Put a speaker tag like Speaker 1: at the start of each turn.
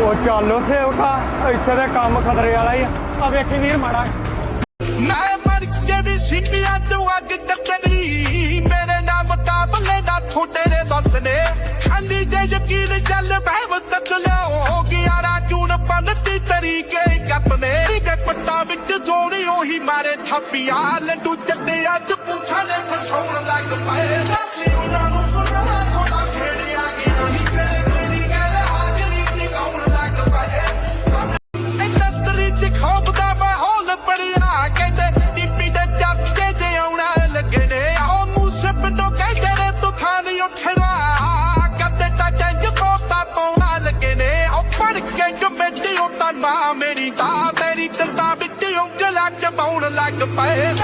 Speaker 1: ਉਹ ਚੱਲ ਸੇਵਕਾ ਇੱਥੇ ਦੇ ਕੰਮ ਖਤਰੇ ਵਾਲਾ ਹੀ ਆ। ਆ ਵੇਖੀ ਵੀਰ ਮਾੜਾ।
Speaker 2: ਮੈਂ ਮਰ ਕੇ ਵੀ ਸਿੱਪੀਆਂ ਤੋਂ ਅੱਗ ਟੱਕਰੀ ਮੇਰੇ ਨਾਲ ਮੁਕਾਬਲੇ ਦਾ ਥੋੜੇ ਦੇ ਦੱਸਨੇ ਖਾਂਦੀ ਜੇ ਯਕੀਨ ਚੱਲ ਬਹਿ ਤੱਕ ਲਿਓ ਗਿਆਰਾ ਜੂਨ ਪੰਨਤੀ ਤਰੀਕੇ ਕੱਪਨੇ ਕੇ ਪੱਟਾ ਵਿੱਚ ਜੋੜੀ ਉਹੀ ਮਾਰੇ ਥੱਪੀਆਂ, ਲੱਡੂ ਚੱਡੇ ਤੂਫਾਨ ਉੱਠਣਾ ਕੱਦੇ ਤਾਂ ਜੰਜ ਕੋਤਾ ਪਾਉਣਾ ਲੱਗੇ ਨੇ। ਉਹ ਪੜ ਕੇ ਕਮੇਟੀ ਉਹ ਤਾਂ ਮਾਂ ਮੇਰੀ ਤਾਂ। ਮੇਰੀ ਦੰਦਾਂ ਵਿੱਚ ਉਂਗਲਾਂ ਚ ਪਾਉਣ ਲੱਗ ਪਏ।